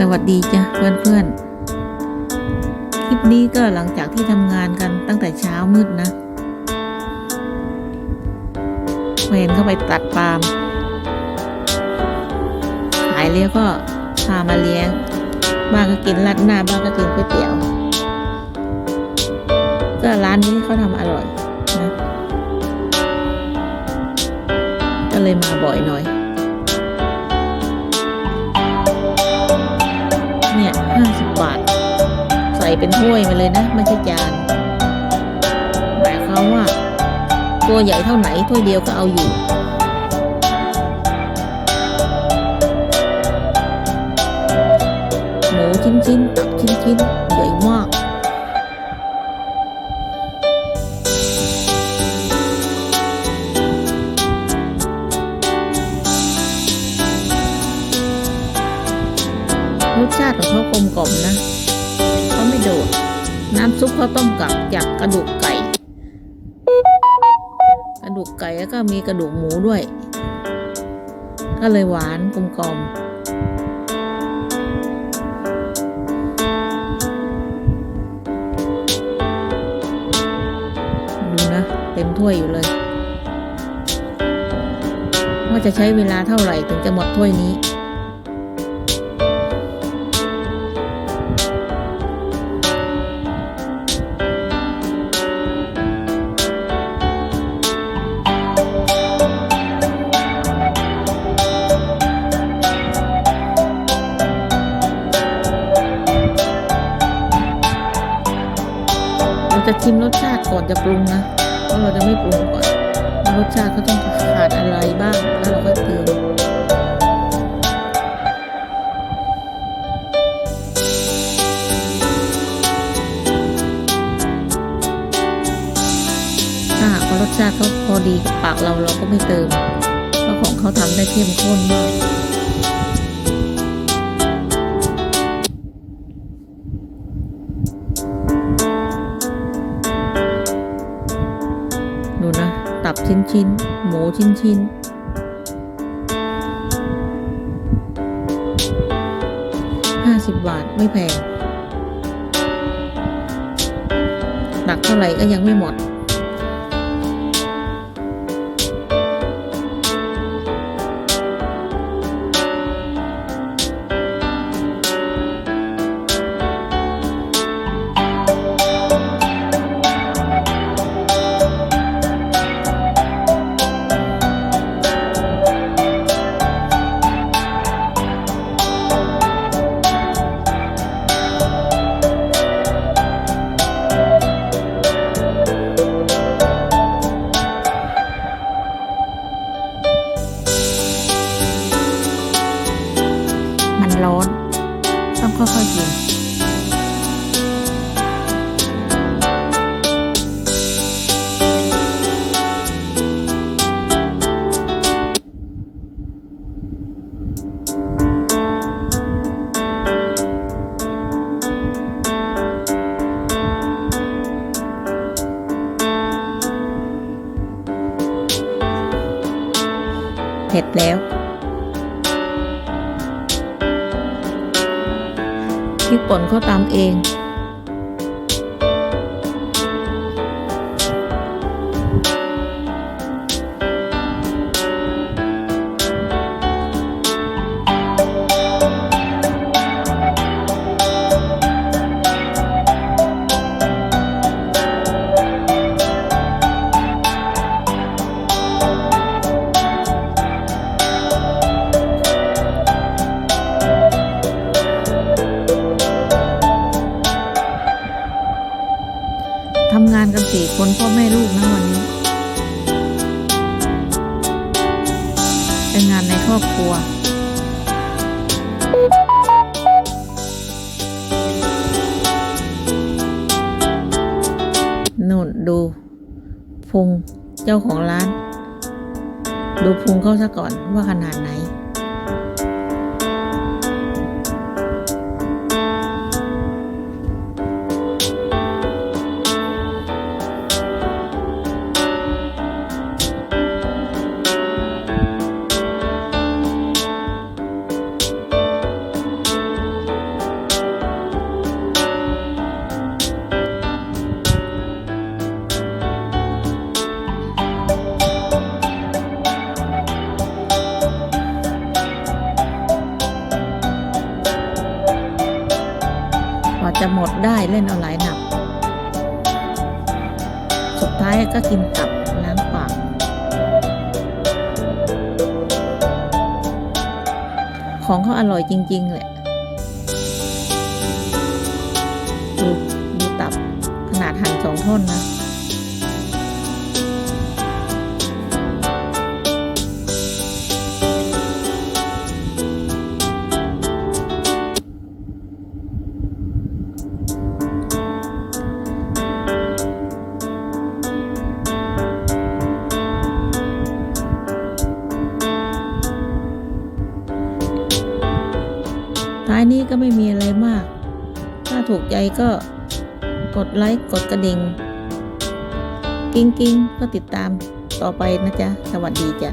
สวัสดีจ้ะเพื่อนๆคลิปนี้ก็หลังจากที่ทำงานกันตั้งแต่เช้ามืดนะเวนเข้าไปตัดปาล์มขายแล้วก็พามาเลี้ยง บ้างก็กินรัดหน้าบ้างก็กินก๋วยเตี๋ยว ก็ร้านนี้เขาทำอร่อยนะ ก็เลยมาบ่อยหน่อย เป็นถ้วยมาเลยนะ ไม่ใช่จานหมายความว่า ตัวใหญ่เท่าไหนถ้วยเดียวก็เอาอยู่หมูชิ้นชิ้นๆตับชิ้นชิ้นๆใหญ่มากรสชาติของเขากลมกล่อมนะ เขาไม่โดดน้ำซุปเขาต้มกับจากกระดูกไก่ กระดูกไก่แล้วก็มีกระดูกหมูด้วย ก็เลยหวานกลมกล่อมดูนะ เต็มถ้วยอยู่เลย ว่าจะใช้เวลาเท่าไหร่ถึงจะหมดถ้วยนี้ จะชิมรสชาติก่อนจะปรุงนะเพราะเราจะไม่ปรุงก่อนว่ารสชาติเขาต้องขาดอะไรบ้าง แล้วเราก็เติมถ้าหากว่ารสชาติเขาพอดีกับปากเราเราก็ไม่เติมเพราะของเขาทำได้เข้มข้นมาก ชิ้นชิ้น หมูชิ้นชิ้น ห้าสิบบาทไม่แพง หนักเท่าไหร่ก็ยังไม่หมด ต้องค่อยๆกินเผ็ดแล้ว ขี้ผลเขาตามเอง งานกันสี่คนพ่อแม่ลูกนะวันนี้ เป็นงานในครอบครัวนู่นดู พุงเจ้าของร้าน ดูพุงเขาซะก่อนว่าขนาดไหน จะหมดได้เล่นเอาหลายหนับ สุดท้ายก็กินตับล้างปาก ของเขาอร่อยจริง ๆ แหละดูดูตับขนาดหั่นสองท่อนนะ ท้ายนี้ก็ไม่มีอะไรมาก ถ้าถูกใจก็กดไลค์ กดกระดิ่ง กิ้งกิ้งก็ติดตามต่อไปนะจ๊ะ สวัสดีจ้ะ